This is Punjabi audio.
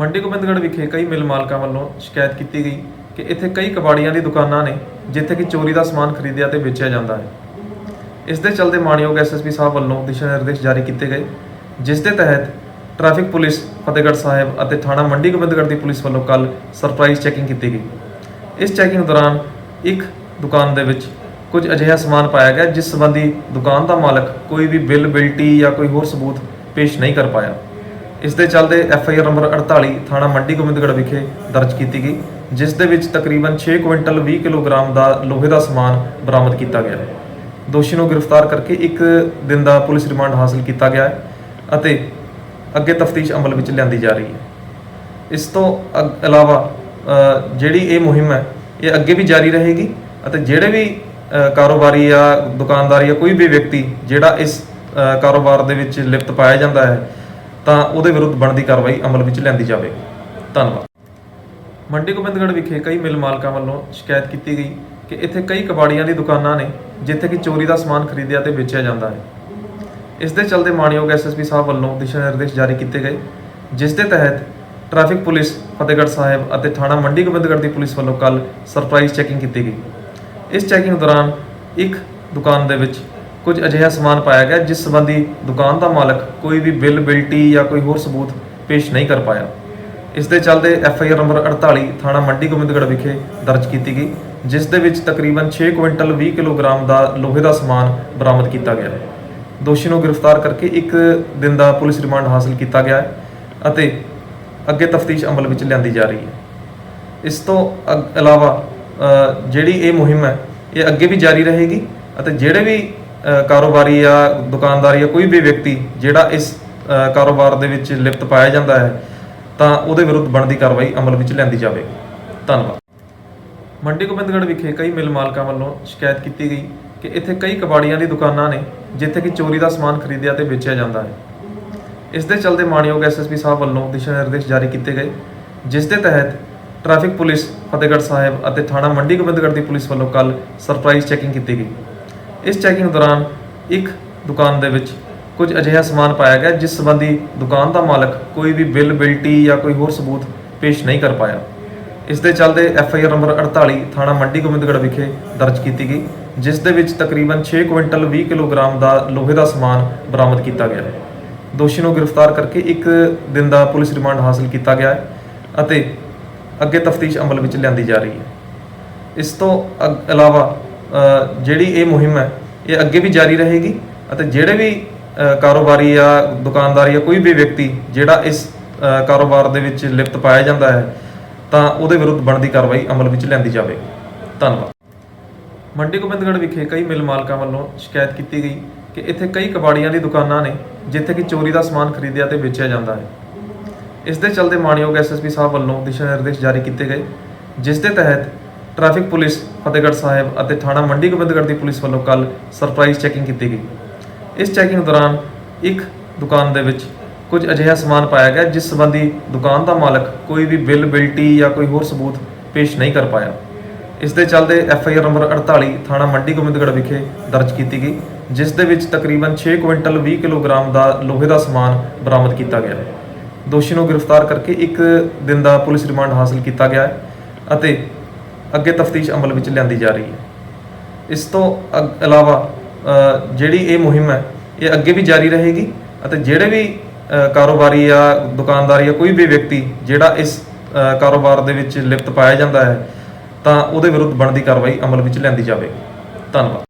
ਮੰਡੀ ਗੋਬਿੰਦਗੜ੍ਹ ਵਿਖੇ ਕਈ ਮਿਲ ਮਾਲਕਾਂ ਵੱਲੋਂ ਸ਼ਿਕਾਇਤ ਕੀਤੀ ਗਈ ਕਿ ਇੱਥੇ ਕਈ ਕਬਾੜੀਆਂ ਦੀ ਦੁਕਾਨਾਂ ਨੇ, ਜਿੱਥੇ ਕਿ ਚੋਰੀ ਦਾ ਸਮਾਨ ਖਰੀਦਿਆ ਤੇ ਵੇਚਿਆ ਜਾਂਦਾ ਹੈ। ਇਸ ਦੇ ਚਲਦੇ ਮਾਣਯੋਗ ਐਸਐਸਪੀ ਸਾਹਿਬ ਵੱਲੋਂ ਦਿਸ਼ਾ ਨਿਰਦੇਸ਼ ਜਾਰੀ ਕੀਤੇ ਗਏ, ਜਿਸ ਦੇ ਤਹਿਤ ਟ੍ਰੈਫਿਕ ਪੁਲਿਸ, ਫਤਿਹਗੜ੍ਹ ਸਾਹਿਬ ਅਤੇ ਥਾਣਾ ਮੰਡੀ ਗੋਬਿੰਦਗੜ੍ਹ ਦੀ ਪੁਲਿਸ ਵੱਲੋਂ ਕੱਲ ਸਰਪ੍ਰਾਈਜ਼ ਚੈਕਿੰਗ ਕੀਤੀ ਗਈ। ਇਸ ਚੈਕਿੰਗ ਦੌਰਾਨ ਇੱਕ ਦੁਕਾਨ ਦੇ ਵਿੱਚ ਕੁਝ ਅਜਿਹਾ ਸਮਾਨ ਪਾਇਆ ਗਿਆ, ਜਿਸ ਸੰਬੰਧੀ ਦੁਕਾਨ ਦਾ ਮਾਲਕ ਕੋਈ ਵੀ ਬਿੱਲ, ਬਿਲਟੀ ਜਾਂ ਕੋਈ ਹੋਰ ਸਬੂਤ ਪੇਸ਼ ਨਹੀਂ ਕਰ ਪਾਇਆ। ਇਸ ਦੇ ਚੱਲਦੇ ਐਫ ਆਈ ਆਰ ਨੰਬਰ 48 ਥਾਣਾ ਮੰਡੀ ਗੋਬਿੰਦਗੜ੍ਹ ਵਿਖੇ ਦਰਜ ਕੀਤੀ ਗਈ, ਜਿਸ ਦੇ ਵਿੱਚ ਤਕਰੀਬਨ 6 ਕੁਇੰਟਲ 20 ਕਿਲੋਗ੍ਰਾਮ ਦਾ ਲੋਹੇ ਦਾ ਸਮਾਨ ਬਰਾਮਦ ਕੀਤਾ ਗਿਆ ਹੈ। ਦੋਸ਼ੀ ਨੂੰ ਗ੍ਰਿਫਤਾਰ ਕਰਕੇ ਇੱਕ ਦਿਨ ਦਾ ਪੁਲਿਸ ਰਿਮਾਂਡ ਹਾਸਲ ਕੀਤਾ ਗਿਆ ਹੈ ਅਤੇ ਅੱਗੇ ਤਫਤੀਸ਼ ਅਮਲ ਵਿੱਚ ਲਿਆਂਦੀ ਜਾ ਰਹੀ ਹੈ। ਇਸ ਤੋਂ ਅਗ- ਇਲਾਵਾ ਜਿਹੜੀ ਇਹ ਮੁਹਿੰਮ ਹੈ, ਇਹ ਅੱਗੇ ਵੀ ਜਾਰੀ ਰਹੇਗੀ ਅਤੇ ਜਿਹੜੇ ਵੀ ਕਾਰੋਬਾਰੀ ਜਾਂ ਦੁਕਾਨਦਾਰ ਜਾਂ ਕੋਈ ਵੀ ਵਿਅਕਤੀ ਜਿਹੜਾ ਇਸ ਕਾਰੋਬਾਰ ਦੇ ਵਿੱਚ ਲਿਪਤ ਪਾਇਆ ਜਾਂਦਾ ਹੈ ਤਾਂ ਉਹਦੇ ਵਿਰੁੱਧ ਬਣਦੀ ਕਾਰਵਾਈ ਅਮਲ ਵਿੱਚ ਲਿਆਂਦੀ ਜਾਵੇਗੀ ਧੰਨਵਾਦ। ਮੰਡੀ ਗੋਬਿੰਦਗੜ੍ਹ ਵਿਖੇ ਕਈ ਮਿਲ ਮਾਲਕਾਂ ਵੱਲੋਂ ਸ਼ਿਕਾਇਤ ਕੀਤੀ ਗਈ ਕਿ ਇੱਥੇ ਕਈ ਕਬਾੜੀਆਂ ਦੀ ਦੁਕਾਨਾਂ ਨੇ, ਜਿੱਥੇ ਕਿ ਚੋਰੀ ਦਾ ਸਮਾਨ ਖਰੀਦਿਆ ਤੇ ਵੇਚਿਆ ਜਾਂਦਾ ਹੈ। ਇਸ ਦੇ ਚਲਦੇ ਮਾਣਯੋਗ ਐਸਐਸਪੀ ਸਾਹਿਬ ਵੱਲੋਂ ਦਿਸ਼ਾ ਨਿਰਦੇਸ਼ ਜਾਰੀ ਕੀਤੇ ਗਏ, ਜਿਸ ਦੇ ਤਹਿਤ ਟ੍ਰੈਫਿਕ ਪੁਲਿਸ, ਫਤਿਹਗੜ੍ਹ ਸਾਹਿਬ ਅਤੇ ਥਾਣਾ ਮੰਡੀ ਗੋਬਿੰਦਗੜ੍ਹ ਦੀ ਪੁਲਿਸ ਵੱਲੋਂ ਕੱਲ ਸਰਪ੍ਰਾਈਜ਼ ਚੈਕਿੰਗ ਕੀਤੀ ਗਈ। ਇਸ ਚੈਕਿੰਗ ਦੌਰਾਨ ਇੱਕ ਦੁਕਾਨ ਦੇ ਵਿੱਚ ਕੁਝ ਅਜਿਹਾ ਸਮਾਨ ਪਾਇਆ ਗਿਆ ਜਿਸ ਸੰਬੰਧੀ ਦੁਕਾਨ ਦਾ ਮਾਲਕ ਕੋਈ ਵੀ ਬਿੱਲ, ਬਿਲਟੀ ਜਾਂ ਕੋਈ ਹੋਰ ਸਬੂਤ ਪੇਸ਼ ਨਹੀਂ ਕਰ ਪਾਇਆ। ਇਸ ਦੇ ਚੱਲਦੇ ਐਫ ਆਈ ਆਰ ਨੰਬਰ 48 ਥਾਣਾ ਮੰਡੀ, ਗੋਬਿੰਦਗੜ੍ਹ ਵਿਖੇ ਦਰਜ ਕੀਤੀ ਗਈ, ਜਿਸ ਦੇ ਵਿੱਚ ਤਕਰੀਬਨ 6 ਕੁਇੰਟਲ 20 ਕਿਲੋਗ੍ਰਾਮ ਦਾ ਲੋਹੇ ਦਾ ਸਮਾਨ ਬਰਾਮਦ ਕੀਤਾ ਗਿਆ। ਦੋਸ਼ੀ ਨੂੰ ਗ੍ਰਿਫਤਾਰ ਕਰਕੇ ਇੱਕ ਦਿਨ ਦਾ ਪੁਲਿਸ ਰਿਮਾਂਡ ਹਾਸਲ ਕੀਤਾ ਗਿਆ ਹੈ ਅਤੇ ਅੱਗੇ ਤਫਤੀਸ਼ ਅਮਲ ਵਿੱਚ ਲਿਆਂਦੀ ਜਾ ਰਹੀ ਹੈ। ਇਸ ਤੋਂ ਅਗ- ਇਲਾਵਾ ਜਿਹੜੀ ਇਹ ਮੁਹਿੰਮ ਹੈ, ਇਹ ਅੱਗੇ ਵੀ ਜਾਰੀ ਰਹੇਗੀ ਅਤੇ ਜਿਹੜੇ ਵੀ ਕਾਰੋਬਾਰੀ ਜਾਂ ਦੁਕਾਨਦਾਰ ਜਾਂ ਕੋਈ ਵੀ ਵਿਅਕਤੀ ਜਿਹੜਾ ਇਸ ਕਾਰੋਬਾਰ ਦੇ ਵਿੱਚ ਲਿਪਤ ਪਾਇਆ ਜਾਂਦਾ ਹੈ, ਤਾਂ ਉਹਦੇ ਵਿਰੁੱਧ ਬਣਦੀ ਕਾਰਵਾਈ ਅਮਲ ਵਿੱਚ ਲਿਆਂਦੀ ਜਾਵੇਗੀ ਧੰਨਵਾਦ। ਮੰਡੀ ਗੋਬਿੰਦਗੜ੍ਹ ਵਿਖੇ ਕਈ ਮਿਲ ਮਾਲਕਾਂ ਵੱਲੋਂ ਸ਼ਿਕਾਇਤ ਕੀਤੀ ਗਈ ਕਿ ਇੱਥੇ ਕਈ ਕਬਾੜੀਆਂ ਦੀ ਦੁਕਾਨਾਂ ਨੇ, ਜਿੱਥੇ ਕਿ ਚੋਰੀ ਦਾ ਸਮਾਨ ਖਰੀਦਿਆ ਤੇ ਵੇਚਿਆ ਜਾਂਦਾ ਹੈ। ਇਸ ਦੇ ਚਲਦੇ ਮਾਣਯੋਗ ਐਸਐਸਪੀ ਸਾਹਿਬ ਵੱਲੋਂ ਦਿਸ਼ਾ ਨਿਰਦੇਸ਼ ਜਾਰੀ ਕੀਤੇ ਗਏ, ਜਿਸ ਦੇ ਤਹਿਤ ਟ੍ਰੈਫਿਕ ਪੁਲਿਸ, ਫਤਿਹਗੜ੍ਹ ਸਾਹਿਬ ਅਤੇ ਥਾਣਾ ਮੰਡੀ ਗੋਬਿੰਦਗੜ੍ਹ ਦੀ ਪੁਲਿਸ ਵੱਲੋਂ ਕੱਲ ਸਰਪ੍ਰਾਈਜ਼ ਚੈਕਿੰਗ ਕੀਤੀ ਗਈ। ਇਸ ਚੈਕਿੰਗ ਦੌਰਾਨ ਇੱਕ ਦੁਕਾਨ ਦੇ ਵਿੱਚ ਕੁਝ ਅਜਿਹਾ ਸਮਾਨ ਪਾਇਆ ਗਿਆ, ਜਿਸ ਸੰਬੰਧੀ ਦੁਕਾਨ ਦਾ ਮਾਲਕ ਕੋਈ ਵੀ ਬਿੱਲ, ਬਿਲਟੀ ਜਾਂ ਕੋਈ ਹੋਰ ਸਬੂਤ ਪੇਸ਼ ਨਹੀਂ ਕਰ ਪਾਇਆ। ਇਸ ਦੇ ਚੱਲਦੇ ਐਫ ਆਈ ਆਰ ਨੰਬਰ 48 ਥਾਣਾ ਮੰਡੀ ਗੋਬਿੰਦਗੜ੍ਹ ਵਿਖੇ ਦਰਜ ਕੀਤੀ ਗਈ, ਜਿਸ ਦੇ ਵਿੱਚ ਤਕਰੀਬਨ 6 ਕੁਇੰਟਲ 20 ਕਿਲੋਗ੍ਰਾਮ ਦਾ ਲੋਹੇ ਦਾ ਸਮਾਨ ਬਰਾਮਦ ਕੀਤਾ ਗਿਆ ਹੈ। ਦੋਸ਼ੀ ਨੂੰ ਗ੍ਰਿਫਤਾਰ ਕਰਕੇ ਇੱਕ ਦਿਨ ਦਾ ਪੁਲਿਸ ਰਿਮਾਂਡ ਹਾਸਲ ਕੀਤਾ ਗਿਆ ਹੈ ਅਤੇ ਅੱਗੇ ਤਫਤੀਸ਼ ਅਮਲ ਵਿੱਚ ਲਿਆਂਦੀ ਜਾ ਰਹੀ ਹੈ। ਇਸ ਤੋਂ ਅਗ- ਇਲਾਵਾ ਜਿਹੜੀ ਇਹ ਮੁਹਿੰਮ ਹੈ, ਇਹ ਅੱਗੇ ਵੀ ਜਾਰੀ ਰਹੇਗੀ ਅਤੇ ਜਿਹੜੇ ਵੀ ਕਾਰੋਬਾਰੀ ਜਾਂ ਦੁਕਾਨਦਾਰ ਜਾਂ ਕੋਈ ਵੀ ਵਿਅਕਤੀ ਜਿਹੜਾ ਇਸ ਕਾਰੋਬਾਰ ਦੇ ਵਿੱਚ ਲਿਪਤ ਪਾਇਆ ਜਾਂਦਾ ਹੈ, ਤਾਂ ਉਹਦੇ ਵਿਰੁੱਧ ਬਣਦੀ ਕਾਰਵਾਈ ਅਮਲ ਵਿੱਚ ਲਿਆਂਦੀ ਜਾਵੇਗੀ। ਧੰਨਵਾਦ। ਮੰਡੀ ਗੋਬਿੰਦਗੜ੍ਹ ਵਿਖੇ ਕਈ ਮਿਲ ਮਾਲਕਾਂ ਵੱਲੋਂ ਸ਼ਿਕਾਇਤ ਕੀਤੀ ਗਈ ਕਿ ਇੱਥੇ ਕਈ ਕਬਾੜੀਆਂ ਦੀ ਦੁਕਾਨਾਂ ਨੇ, ਜਿੱਥੇ ਕਿ ਚੋਰੀ ਦਾ ਸਮਾਨ ਖਰੀਦਿਆ ਤੇ ਵੇਚਿਆ ਜਾਂਦਾ ਹੈ। ਇਸ ਦੇ ਚਲਦੇ ਮਾਣਯੋਗ ਐਸਐਸਪੀ ਸਾਹਿਬ ਵੱਲੋਂ ਦਿਸ਼ਾ ਨਿਰਦੇਸ਼ ਜਾਰੀ ਕੀਤੇ ਗਏ, ਜਿਸ ਦੇ ਤਹਿਤ ਟ੍ਰੈਫਿਕ ਪੁਲਿਸ ਫਤਿਹਗੜ੍ਹ ਸਾਹਿਬ ਅਤੇ ਥਾਣਾ ਮੰਡੀ ਗੋਬਿੰਦਗੜ੍ਹ ਦੀ ਪੁਲਿਸ ਵੱਲੋਂ ਕੱਲ ਸਰਪ੍ਰਾਈਜ਼ ਚੈਕਿੰਗ ਕੀਤੀ ਗਈ। ਇਸ ਚੈਕਿੰਗ ਦੌਰਾਨ ਇੱਕ ਦੁਕਾਨ ਦੇ ਵਿੱਚ ਕੁਝ ਅਜਿਹਾ ਸਮਾਨ ਪਾਇਆ ਗਿਆ ਜਿਸ ਸੰਬੰਧੀ ਦੁਕਾਨ ਦਾ ਮਾਲਕ ਕੋਈ ਵੀ ਬਿੱਲ, ਬਿਲਟੀ ਜਾਂ ਕੋਈ ਹੋਰ ਸਬੂਤ ਪੇਸ਼ ਨਹੀਂ ਕਰ ਪਾਇਆ। ਇਸ ਦੇ ਚੱਲਦੇ ਐਫ ਆਈ ਆਰ ਨੰਬਰ 48 ਥਾਣਾ ਮੰਡੀ ਗੋਬਿੰਦਗੜ੍ਹ ਵਿਖੇ ਦਰਜ ਕੀਤੀ ਗਈ, ਜਿਸ ਦੇ ਵਿੱਚ ਤਕਰੀਬਨ 6 ਕੁਇੰਟਲ 20 ਕਿਲੋਗ੍ਰਾਮ ਦਾ ਲੋਹੇ ਦਾ ਸਮਾਨ ਬਰਾਮਦ ਕੀਤਾ ਗਿਆ। ਦੋਸ਼ੀ ਨੂੰ ਗ੍ਰਿਫਤਾਰ ਕਰਕੇ ਇੱਕ ਦਿਨ ਦਾ ਪੁਲਿਸ ਰਿਮਾਂਡ ਹਾਸਲ ਕੀਤਾ ਗਿਆ ਹੈ ਅਤੇ ਅੱਗੇ ਤਫਤੀਸ਼ ਅਮਲ ਵਿੱਚ ਲਿਆਂਦੀ ਜਾ ਰਹੀ ਹੈ। ਇਸ ਤੋਂ ਅਗ- ਇਲਾਵਾ ਜਿਹੜੀ ਇਹ ਮੁਹਿੰਮ ਹੈ, ਇਹ ਅੱਗੇ ਵੀ ਜਾਰੀ ਰਹੇਗੀ ਅਤੇ ਜਿਹੜੇ ਵੀ ਕਾਰੋਬਾਰੀ ਜਾਂ ਦੁਕਾਨਦਾਰ ਜਾਂ ਕੋਈ ਵੀ ਵਿਅਕਤੀ ਜਿਹੜਾ ਇਸ ਕਾਰੋਬਾਰ ਦੇ ਵਿੱਚ ਲਿਪਤ ਪਾਇਆ ਜਾਂਦਾ ਹੈ, ਤਾਂ ਉਹਦੇ ਵਿਰੁੱਧ ਬਣਦੀ ਕਾਰਵਾਈ ਅਮਲ ਵਿੱਚ ਲਿਆਂਦੀ ਜਾਵੇਗੀ। ਧੰਨਵਾਦ।